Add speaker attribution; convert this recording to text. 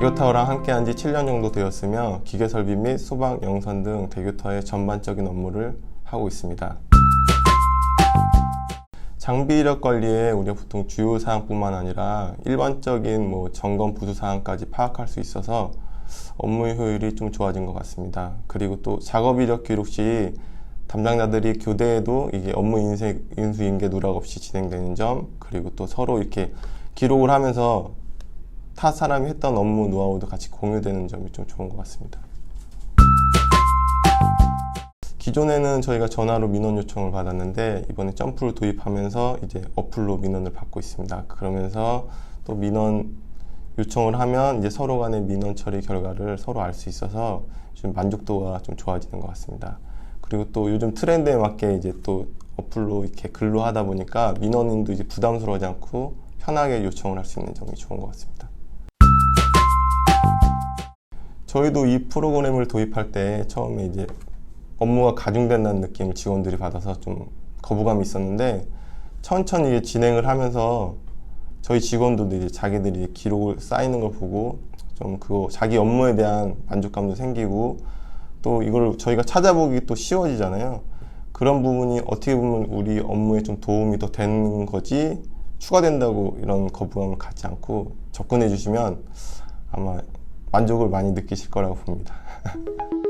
Speaker 1: 대교타워랑 함께한 지 7년 정도 되었으며 기계 설비 및 소방, 영선 등 대교타워의 전반적인 업무를 하고 있습니다. 장비 이력 관리에 우리가 보통 주요 사항뿐만 아니라 일반적인 뭐 점검 부수 사항까지 파악할 수 있어서 업무 효율이 좀 좋아진 것 같습니다. 그리고 또 작업 이력 기록 시 담당자들이 교대에도 이게 업무 인쇄, 인수 인계 누락 없이 진행되는 점, 그리고 또 서로 이렇게 기록을 하면서 타 사람이 했던 업무 노하우도 같이 공유되는 점이 좀 좋은 것 같습니다. 기존에는 저희가 전화로 민원 요청을 받았는데 이번에 점프를 도입하면서 이제 어플로 민원을 받고 있습니다. 그러면서 또 민원 요청을 하면 이제 서로 간의 민원 처리 결과를 서로 알 수 있어서 좀 만족도가 좀 좋아지는 것 같습니다. 그리고 또 요즘 트렌드에 맞게 이제 또 어플로 이렇게 글로 하다 보니까 민원인도 이제 부담스러워하지 않고 편하게 요청을 할 수 있는 점이 좋은 것 같습니다. 저희도 이 프로그램을 도입할 때 처음에 이제 업무가 가중된다는 느낌을 직원들이 받아서 좀 거부감이 있었는데 천천히 진행을 하면서 저희 직원들도 이제 자기들이 기록을 쌓이는 걸 보고 좀 그거 자기 업무에 대한 만족감도 생기고 또 이걸 저희가 찾아보기 또 쉬워지잖아요. 그런 부분이 어떻게 보면 우리 업무에 좀 도움이 더 되는 거지 추가된다고 이런 거부감을 갖지 않고 접근해 주시면 아마 만족을 많이 느끼실 거라고 봅니다.